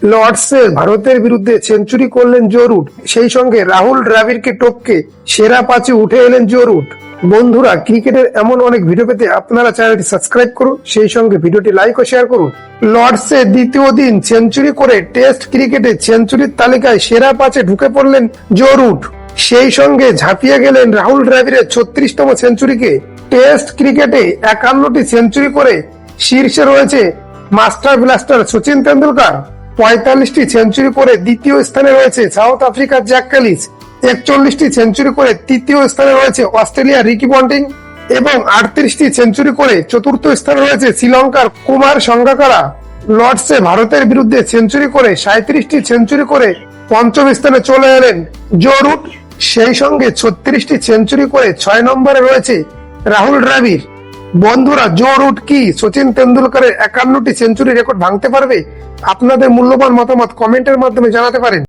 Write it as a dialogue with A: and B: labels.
A: লর্ডসে ভারতের বিরুদ্ধে সেঞ্চুরি করলেন জো রুট। সেই সঙ্গে রাহুল দ্রাবিড়কে টপকে সেরা পাঁচে উঠে এলেন জো রুট। বন্ধুরা, ক্রিকেটের এমন অনেক ভিডিও পেতে আপনারা চ্যানেলটি সাবস্ক্রাইব করুন, সেই সঙ্গে ভিডিওটি লাইক ও শেয়ার করুন। লর্ডসে দ্বিতীয় দিন সেঞ্চুরি করে টেস্ট ক্রিকেটে সেঞ্চুরির তালিকায় সেরা পাঁচে ঢুকে পড়লেন জো রুট। সেই সঙ্গে ঝাঁপিয়ে গেলেন রাহুল দ্রাবিড়ের ছত্রিশতম সেঞ্চুরিকে। টেস্ট ক্রিকেটে একান্নটি সেঞ্চুরি করে শীর্ষে রয়েছে মাস্টার ব্লাস্টার সচিন তেন্ডুলকার। পঁয়তাল্লিশটি সেঞ্চুরি করে দ্বিতীয় স্থানে রয়েছে সাউথ আফ্রিকার জ্যাক ক্যালিস। একচল্লিশটি সেঞ্চুরি করে তৃতীয় স্থানে রয়েছে অস্ট্রেলিয়ার রিকি পন্টিং এবং আটত্রিশটি সেঞ্চুরি করে চতুর্থ স্থানে রয়েছে শ্রীলঙ্কার কুমার সঙ্গাকারা। লর্ডসে ভারতের বিরুদ্ধে সেঞ্চুরি করে সাঁত্রিশটি সেঞ্চুরি করে পঞ্চম স্থানে চলে এলেন জো রুট। সেই সঙ্গে ছত্রিশটি সেঞ্চুরি করে ছয় নম্বরে রয়েছে রাহুল দ্রাবিড়। বন্ধুরা জো রুট কি সচিন তেন্ডুলকারের একান্নটি সেঞ্চুরি রেকর্ড ভাঙতে পারবে? আপনাদের মূল্যবান মতামত কমেন্টের মাধ্যমে জানাতে পারেন।